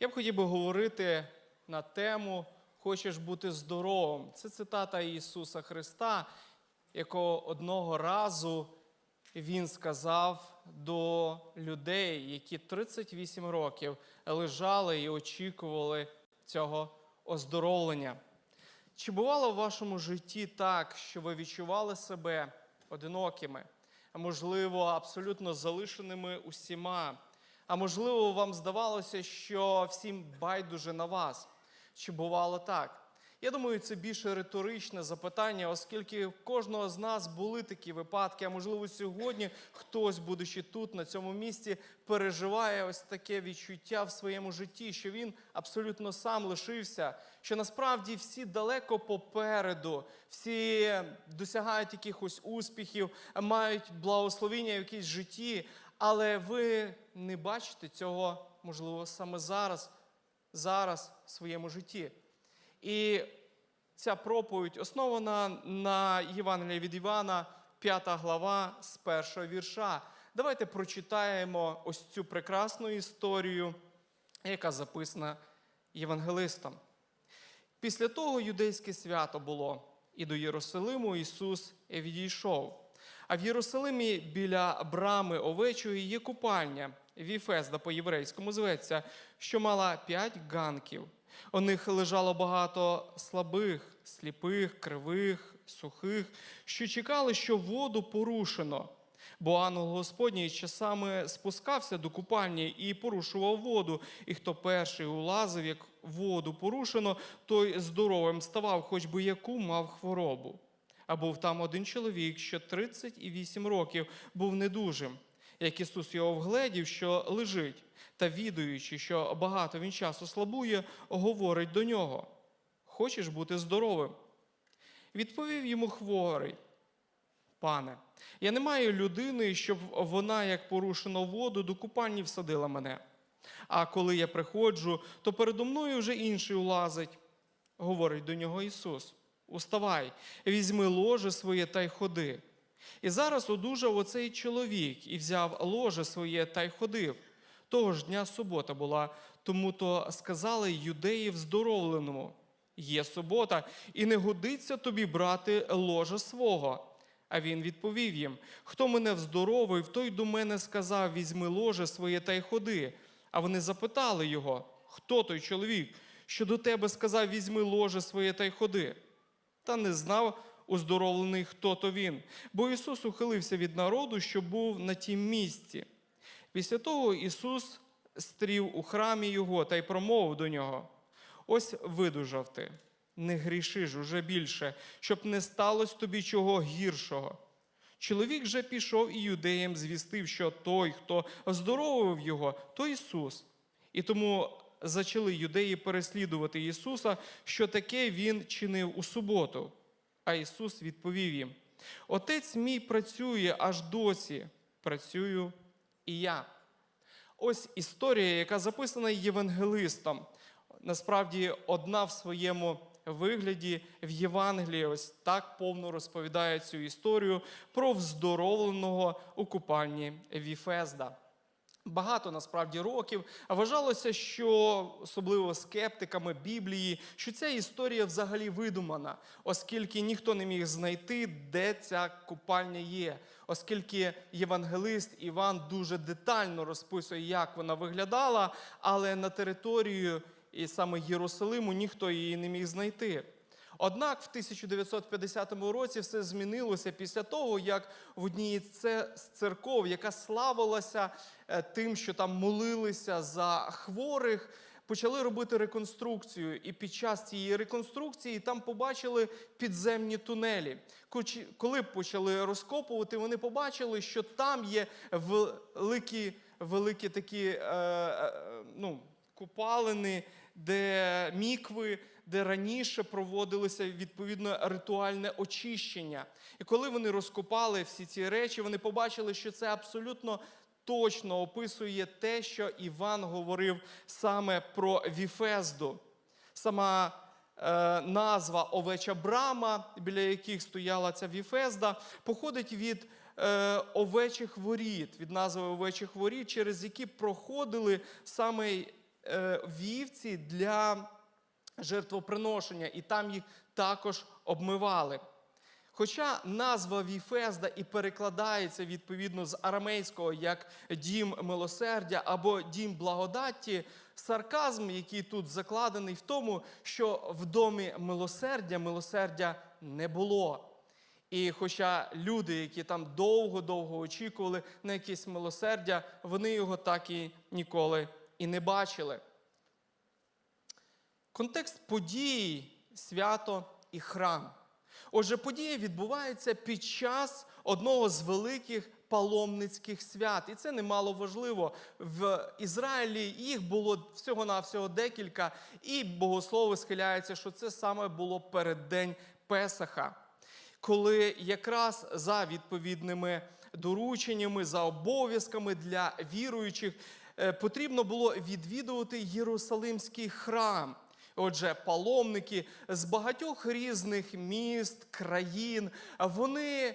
Я б хотів би говорити на тему Хочеш бути здоровим. Це цитата Ісуса Христа, якого одного разу Він сказав до людей, які 38 років лежали і очікували цього оздоровлення. Чи бувало в вашому житті так, що ви відчували себе одинокими, а можливо, абсолютно залишеними усіма? А можливо, вам здавалося, що всім байдуже на вас? Чи бувало так? Я думаю, це більше риторичне запитання, оскільки в кожного з нас були такі випадки, а можливо, сьогодні хтось, будучи тут, на цьому місці, переживає ось таке відчуття в своєму житті, що він абсолютно сам лишився, що насправді всі далеко попереду, всі досягають якихось успіхів, мають благословіння в якійсь житті, але ви не бачите цього, можливо, саме зараз, зараз в своєму житті. І ця проповідь основана на Євангелії від Івана, 5 глава з першого вірша. Давайте прочитаємо ось цю прекрасну історію, яка записана євангелистом. Після того юдейське свято було, і до Єрусалиму Ісус відійшов. А в Єрусалимі біля брами овечої є купальня, Віфезда по-єврейському зветься, що мала п'ять ганків. У них лежало багато слабих, сліпих, кривих, сухих, що чекали, що воду порушено. Бо ангел Господній часами спускався до купальні і порушував воду. І хто перший улазив, як воду порушено, той здоровим ставав, хоч би яку мав хворобу. А був там один чоловік, що 38 років був недужим. Як Ісус його вгледів, що лежить, та відуючи, що багато він часу слабує, говорить до нього: Хочеш бути здоровим? Відповів йому хворий. Пане, я не маю людини, щоб вона, як порушено воду, до купальні всадила мене. А коли я приходжу, то передо мною вже інший улазить. Говорить до нього Ісус: Уставай, візьми ложе своє та й ходи. І зараз одужав оцей чоловік і взяв ложе своє та й ходив. Того ж дня субота була, тому то сказали юдеї вздоровленому: є субота, і не годиться тобі брати ложа свого. А він відповів їм: Хто мене вздоровив, той до мене сказав: візьми ложе своє та й ходи. А вони запитали його, хто той чоловік, що до тебе сказав: візьми ложе своє та й ходи. Та не знав уздоровлений, хто то він, бо Ісус ухилився від народу, що був на тім місці. Після того Ісус стрів у храмі його та й промовив до нього: Ось видужав ти, не гріши ж уже більше, щоб не сталося тобі чого гіршого. Чоловік же пішов і юдеям звістив, що той, хто оздоровив його, то Ісус. І тому зачали юдеї переслідувати Ісуса, що таке Він чинив у суботу. А Ісус відповів їм: Отець мій працює аж досі, працюю і я. Ось історія, яка записана євангелистом. Насправді, одна в своєму вигляді в Євангелії ось так повно розповідає цю історію про вздоровленого у купальні Віфезда. Багато насправді років вважалося, що особливо скептиками Біблії, що ця історія взагалі видумана, оскільки ніхто не міг знайти, де ця купальня є, оскільки євангелист Іван дуже детально розписує, як вона виглядала, але на територію і саме Єрусалиму ніхто її не міг знайти. Однак в 1950 році все змінилося після того, як в одній з церков, яка славилася е, тим, що там молилися за хворих, почали робити реконструкцію. І під час цієї реконструкції там побачили підземні тунелі. Коли почали розкопувати, вони побачили, що там є великі, великі такі е, е, ну, купалини, де мікви, де раніше проводилося відповідно ритуальне очищення. І коли вони розкопали всі ці речі, вони побачили, що це абсолютно точно описує те, що Іван говорив саме про Віфезду. Сама е, назва овеча брама, біля яких стояла ця Віфезда, походить від е, овечих воріт, від назви овечих воріт, через які проходили саме е, вівці для жертвоприношення, і там їх також обмивали. Хоча назва Віфезда і перекладається відповідно з арамейського як дім милосердя або дім благодаті, сарказм, який тут закладений в тому, що в домі милосердя милосердя не було. І хоча люди, які там довго-довго очікували на якесь милосердя, вони його так і ніколи і не бачили. Контекст подій свято і храм. Отже, подія відбувається під час одного з великих паломницьких свят. І це немало важливо. В Ізраїлі їх було всього-навсього декілька, і богослови схиляються, що це саме було перед день Песаха, коли якраз за відповідними дорученнями, за обов'язками для віруючих е, потрібно було відвідувати Єрусалимський храм. Отже, паломники з багатьох різних міст, країн, вони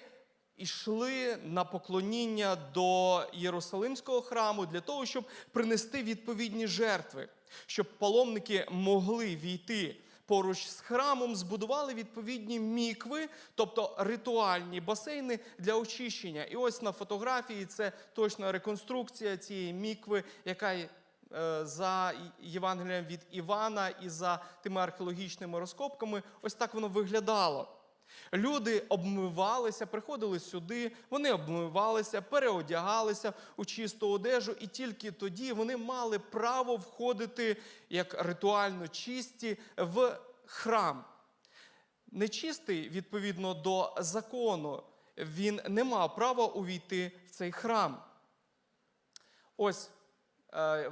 йшли на поклоніння до Єрусалимського храму для того, щоб принести відповідні жертви, щоб паломники могли війти поруч з храмом, збудували відповідні мікви, тобто ритуальні басейни для очищення. І ось на фотографії це точна реконструкція цієї мікви, яка за Євангелієм від Івана і за тими археологічними розкопками, ось так воно виглядало. Люди обмивалися, приходили сюди, вони обмивалися, переодягалися у чисту одежу, і тільки тоді вони мали право входити як ритуально чисті в храм. Нечистий, відповідно до закону, він не мав права увійти в цей храм. Ось е,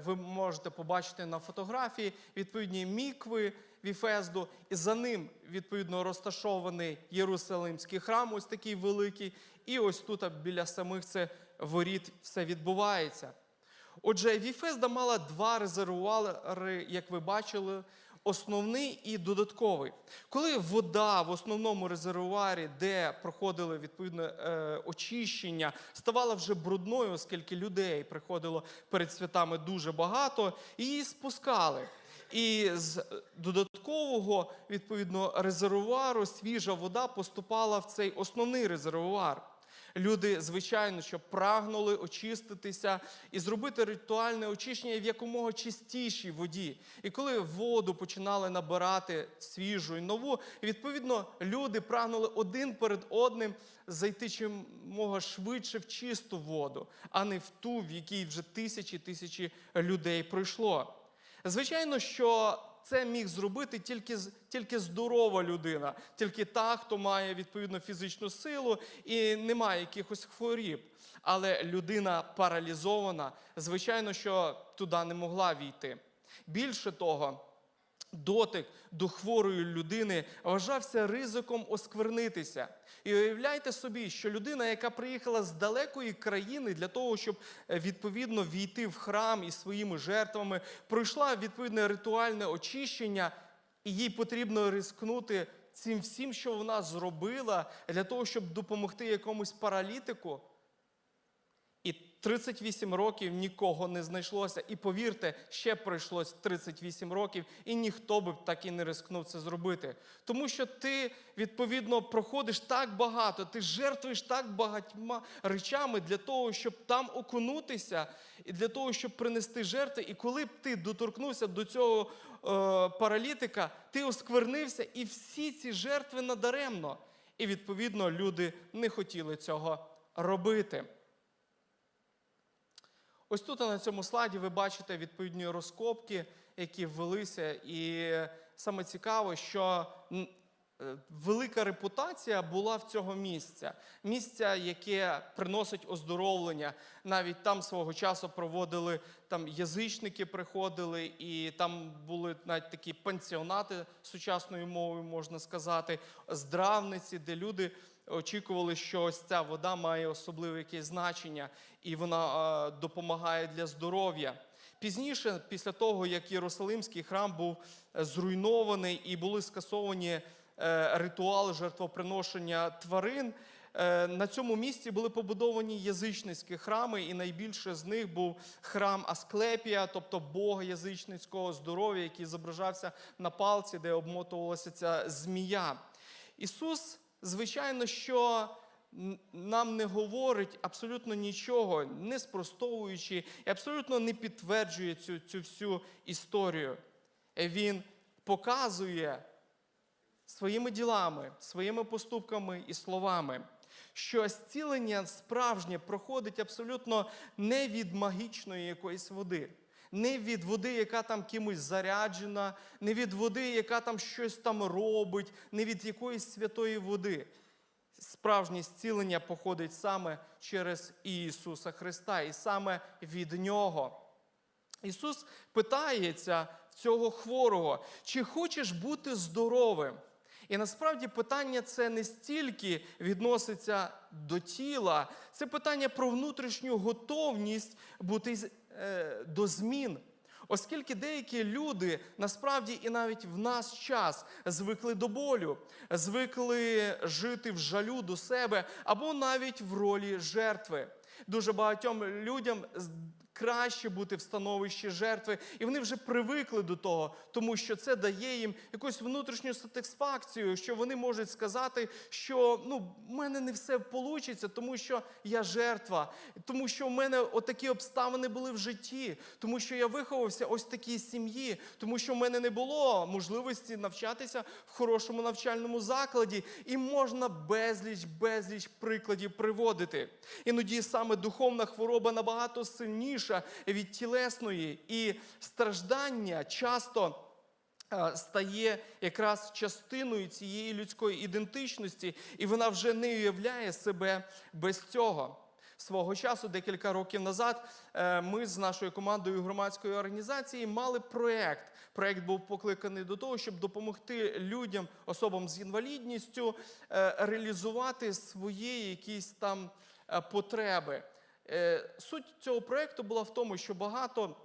ви можете побачити на фотографії відповідні мікви Віфезду, і за ним відповідно розташований Єрусалимський храм, ось такий великий. І ось тут біля самих це воріт все відбувається. Отже, Віфезда мала два резервуари, як ви бачили, основний і додатковий. Коли вода в основному резервуарі, де проходили відповідне очищення, ставала вже брудною, оскільки людей приходило перед святами дуже багато, її спускали. І з додаткового відповідно резервуару свіжа вода поступала в цей основний резервуар. Люди, звичайно, що прагнули очиститися і зробити ритуальне очищення в якомога чистішій воді. І коли воду починали набирати свіжу і нову, відповідно, люди прагнули один перед одним зайти чимога швидше в чисту воду, а не в ту, в якій вже тисячі тисячі людей пройшло. Звичайно, що це міг зробити тільки, тільки здорова людина, тільки та, хто має відповідно фізичну силу і не має якихось хворіб. Але людина паралізована, звичайно, що туди не могла війти. Більше того, дотик до хворої людини вважався ризиком осквернитися. І уявляйте собі, що людина, яка приїхала з далекої країни для того, щоб е, відповідно війти в храм із своїми жертвами, пройшла відповідне ритуальне очищення, і їй потрібно рискнути цим всім, що вона зробила, для того, щоб допомогти якомусь паралітику. І 38 років нікого не знайшлося. І повірте, ще пройшлось 38 років, і ніхто би так і не рискнув це зробити. Тому що ти, відповідно, проходиш так багато, ти жертвуєш так багатьма речами для того, щоб там окунутися, і для того, щоб принести жертви. І коли б ти доторкнувся до цього е, паралітика, ти осквернився, і всі ці жертви надаремно. І відповідно люди не хотіли цього робити. Ось тут на цьому слайді ви бачите відповідні розкопки, які ввелися. І саме цікаво, що е, велика репутація була в цього місця. Місця, яке приносить оздоровлення. Навіть там свого часу проводили там язичники приходили, і там були навіть такі пансіонати сучасною мовою, можна сказати, здравниці, де люди очікували, що ось ця вода має особливе якесь значення, і вона допомагає для здоров'я. Пізніше, після того, як Єрусалимський храм був е, зруйнований і були скасовані е, ритуали жертвоприношення тварин, е, на цьому місці були побудовані язичницькі храми, і найбільше з них був храм Асклепія, тобто Бога язичницького здоров'я, який зображався на палці, де обмотувалася ця змія. Ісус, звичайно, що нам не говорить абсолютно нічого, не спростовуючи і абсолютно не підтверджує цю, цю всю історію. Він показує своїми ділами, своїми поступками і словами, що зцілення справжнє проходить абсолютно не від магічної якоїсь води, не від води, яка там кимось заряджена, не від води, яка там щось там робить, не від якоїсь святої води. Справжнє зцілення походить саме через Ісуса Христа, і саме від Нього. Ісус питається цього хворого, чи хочеш бути здоровим? І насправді питання це не стільки відноситься до тіла, це питання про внутрішню готовність бути до змін. Оскільки деякі люди насправді і навіть в наш час звикли до болю, звикли жити в жалю до себе або навіть в ролі жертви. Дуже багатьом людям краще бути в становищі жертви, і вони вже привикли до того, тому що це дає їм якусь внутрішню сатисфакцію, що вони можуть сказати, що ну, в мене не все вийде, тому що я жертва, тому що в мене отакі обставини були в житті, тому що я виховався ось такій сім'ї, тому що в мене не було можливості навчатися в хорошому навчальному закладі, і можна безліч, безліч прикладів приводити. Іноді саме духовна хвороба набагато сильніша від тілесної, і страждання часто е, стає якраз частиною цієї людської ідентичності, і вона вже не уявляє себе без цього. Свого часу, декілька років назад, е, ми з нашою командою громадської організації мали проєкт. Проєкт був покликаний до того, щоб допомогти людям, особам з інвалідністю, е, реалізувати свої якісь там потреби. Е, Суть цього проєкту була в тому, що багато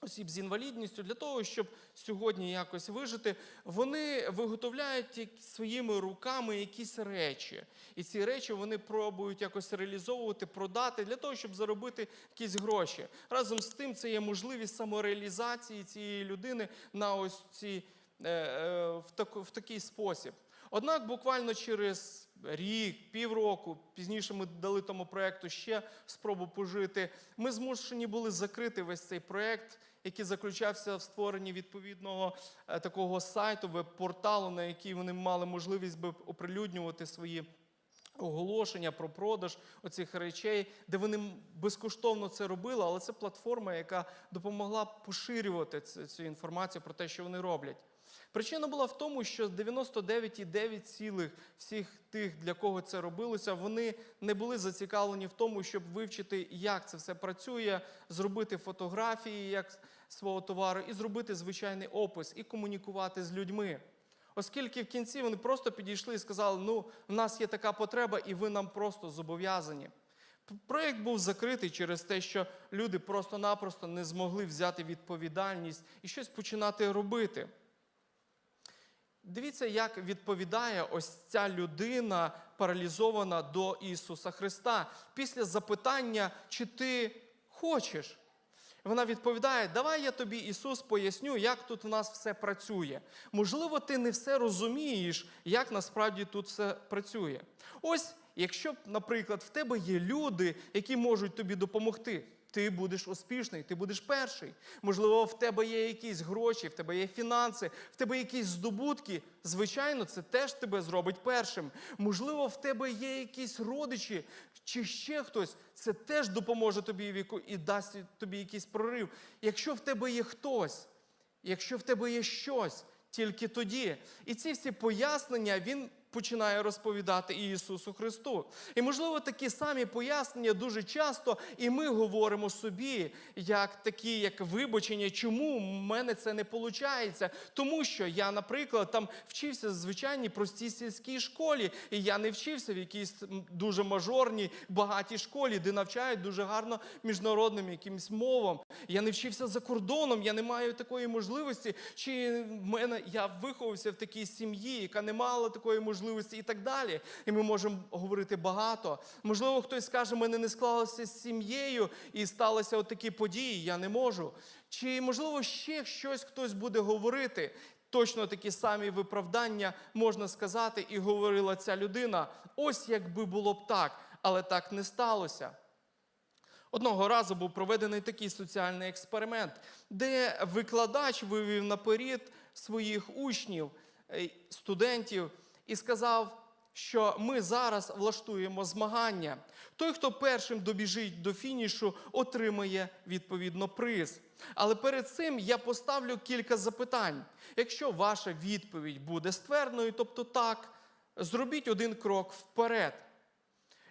осіб з інвалідністю для того, щоб сьогодні якось вижити, вони виготовляють своїми руками якісь речі. І ці речі вони пробують якось реалізовувати, продати для того, щоб заробити якісь гроші. Разом з тим, це є можливість самореалізації цієї людини на ось ці, в, таку, в такий спосіб. Однак буквально через рік, півроку, пізніше ми дали тому проєкту ще спробу пожити. Ми змушені були закрити весь цей проєкт, який заключався в створенні відповідного е, такого сайту, веб-порталу, на який вони мали можливість би оприлюднювати свої оголошення про продаж оцих речей, де вони безкоштовно це робили, але це платформа, яка допомогла поширювати цю інформацію про те, що вони роблять. Причина була в тому, що 99,9 цілих всіх тих, для кого це робилося, вони не були зацікавлені в тому, щоб вивчити, як це все працює, зробити фотографії як свого товару і зробити звичайний опис і комунікувати з людьми. Оскільки в кінці вони просто підійшли і сказали: ну, в нас є така потреба, і ви нам просто зобов'язані. Проєкт був закритий через те, що люди просто-напросто не змогли взяти відповідальність і щось починати робити. Дивіться, як відповідає ось ця людина, паралізована до Ісуса Христа, після запитання, чи ти хочеш. Вона відповідає: Давай я тобі, Ісус, поясню, як тут у нас все працює. Можливо, ти не все розумієш, як насправді тут все працює. Ось, якщо, наприклад, в тебе є люди, які можуть тобі допомогти. Ти будеш успішний, ти будеш перший. Можливо, в тебе є якісь гроші, в тебе є фінанси, в тебе якісь здобутки. Звичайно, це теж тебе зробить першим. Можливо, в тебе є якісь родичі чи ще хтось. Це теж допоможе тобі віку і дасть тобі якийсь прорив. Якщо в тебе є хтось, якщо в тебе є щось, тільки тоді. І ці всі пояснення він починає розповідати Ісусу Христу. І, можливо, такі самі пояснення дуже часто і ми говоримо собі, як такі, як вибачення, чому в мене це не виходить. Тому що я, наприклад, там вчився в звичайній простій сільській школі, і я не вчився в якійсь дуже мажорній, багатій школі, де навчають дуже гарно міжнародним якимось мовам. Я не вчився за кордоном, я не маю такої можливості. Чи в мене я виховався в такій сім'ї, яка не мала такої можливості можливості і так далі. І ми можемо говорити багато. Можливо, хтось скаже, мене не склалося з сім'єю і сталися от такі події, я не можу. Чи можливо ще щось хтось буде говорити? Точно такі самі виправдання можна сказати, і говорила ця людина. Ось якби було б так, але так не сталося. Одного разу був проведений такий соціальний експеримент, де викладач вивів наперед своїх учнів, е, студентів і сказав, що ми зараз влаштуємо змагання. Той, хто першим добіжить до фінішу, отримає відповідно приз. Але перед цим я поставлю кілька запитань. Якщо ваша відповідь буде ствердною, тобто так, зробіть один крок вперед.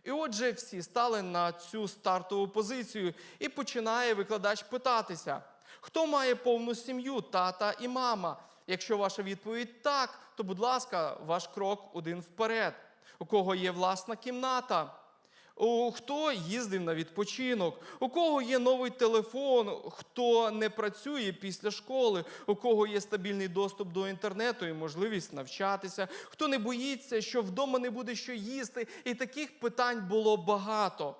І отже, всі стали на цю стартову позицію, і починає викладач питатися: хто має повну сім'ю, тата і мама? Якщо ваша відповідь так, то, будь ласка, ваш крок один вперед. У кого є власна кімната? У хто їздив на відпочинок, у кого є новий телефон, хто не працює після школи, у кого є стабільний доступ до інтернету і можливість навчатися, хто не боїться, що вдома не буде що їсти, і таких питань було багато.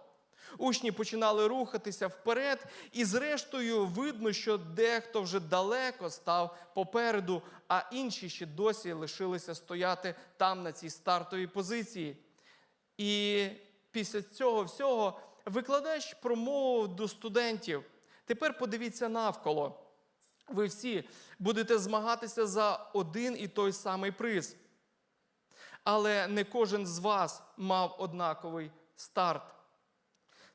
Учні починали рухатися вперед, і зрештою видно, що дехто вже далеко став попереду, а інші ще досі лишилися стояти там на цій стартовій позиції. І після цього всього викладач промовив до студентів. Тепер подивіться навколо. Ви всі будете змагатися за один і той самий приз. Але не кожен з вас мав однаковий старт.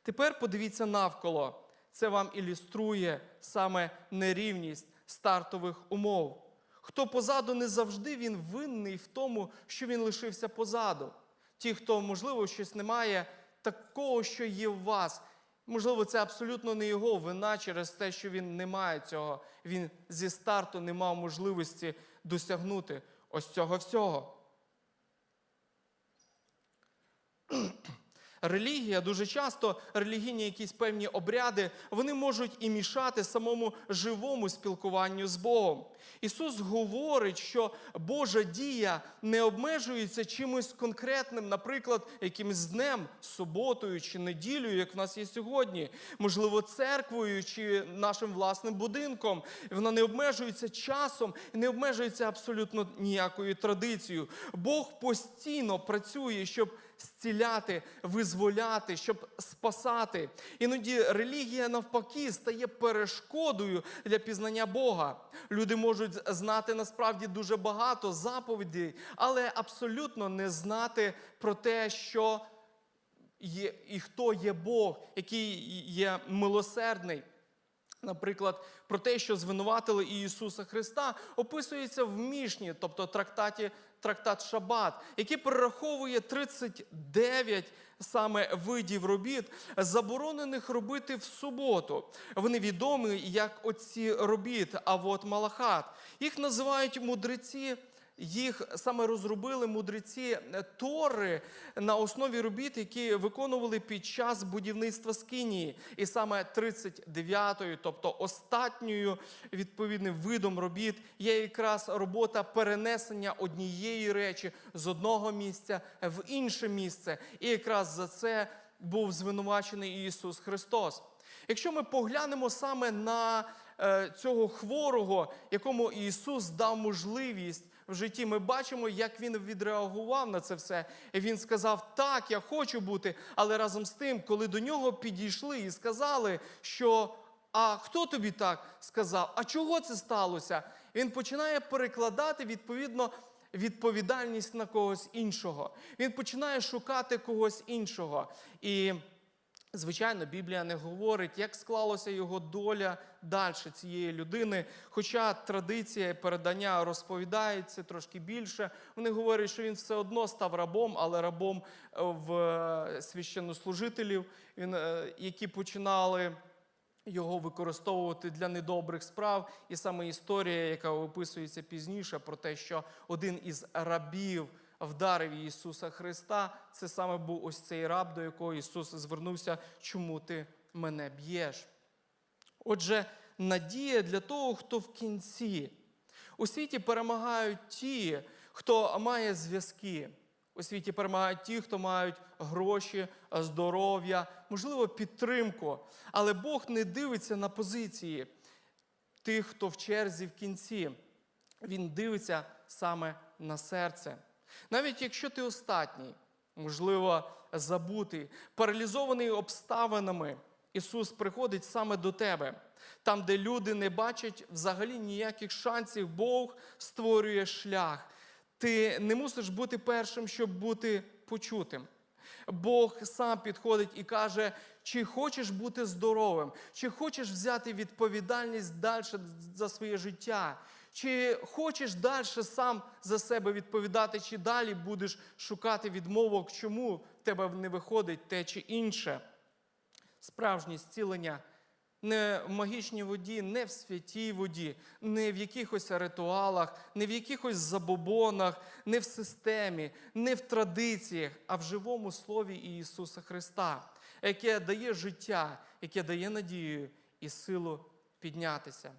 Тепер подивіться навколо. Це вам ілюструє саме нерівність стартових умов. Хто позаду не завжди він винний в тому, що він лишився позаду. Ті, хто, можливо, щось не має такого, що є в вас. Можливо, це абсолютно не його вина через те, що він не має цього. Він зі старту не мав можливості досягнути ось цього всього. Релігія дуже часто релігійні якісь певні обряди, вони можуть і мішати самому живому спілкуванню з Богом. Ісус говорить, що Божа дія не обмежується чимось конкретним, наприклад, якимось днем, суботою чи неділею, як в нас є сьогодні, можливо, церквою чи нашим власним будинком. Вона не обмежується часом і не обмежується абсолютно ніякою традицією. Бог постійно працює, щоб зціляти, визволяти, щоб спасати. Іноді релігія навпаки стає перешкодою для пізнання Бога. Люди можуть знати насправді дуже багато заповідей, але абсолютно не знати про те, що є і хто є Бог, який є милосердний. Наприклад, про те, що звинуватили Ісуса Христа, описується в Мішні, тобто трактаті, трактат Шабат, який перераховує 39 саме видів робіт, заборонених робити в суботу. Вони відомі як оці робіт, а от Малахат. Їх називають мудреці. Їх саме розробили мудреці Тори на основі робіт, які виконували під час будівництва Скинії. І саме 39-ю, тобто останньою відповідним видом робіт, є якраз робота перенесення однієї речі з одного місця в інше місце. І якраз за це був звинувачений Ісус Христос. Якщо ми поглянемо саме на е, цього хворого, якому Ісус дав можливість в житті, ми бачимо, як він відреагував на це все. І він сказав: Так, я хочу бути. Але разом з тим, коли до нього підійшли і сказали, що а хто тобі так сказав? А чого це сталося? Він починає перекладати відповідно відповідальність на когось іншого. Він починає шукати когось іншого. І Звичайно, Біблія не говорить, як склалася його доля далі цієї людини. Хоча традиція передання розповідають це трошки більше. Вони говорять, що він все одно став рабом, але рабом е, в е, священнослужителів, е, які починали його використовувати для недобрих справ. І саме історія, яка описується пізніше, про те, що один із рабів вдарив Ісуса Христа, це саме був ось цей раб, до якого Ісус звернувся, чому ти мене б'єш. Отже, надія для того, хто в кінці. У світі перемагають ті, хто має зв'язки. У світі перемагають ті, хто мають гроші, здоров'я, можливо, підтримку. Але Бог не дивиться на позиції тих, хто в черзі в кінці. Він дивиться саме на серце. Навіть якщо ти остатній, можливо, забутий, паралізований обставинами, Ісус приходить саме до тебе. Там, де люди не бачать взагалі ніяких шансів, Бог створює шлях. Ти не мусиш бути першим, щоб бути почутим. Бог сам підходить і каже, чи хочеш бути здоровим, чи хочеш взяти відповідальність далі за своє життя, чи хочеш далі сам за себе відповідати, чи далі будеш шукати відмовок, чому в тебе не виходить те чи інше. Справжнє зцілення не в магічній воді, не в святій воді, не в якихось ритуалах, не в якихось забобонах, не в системі, не в традиціях, а в живому слові Ісуса Христа, яке дає життя, яке дає надію і силу піднятися.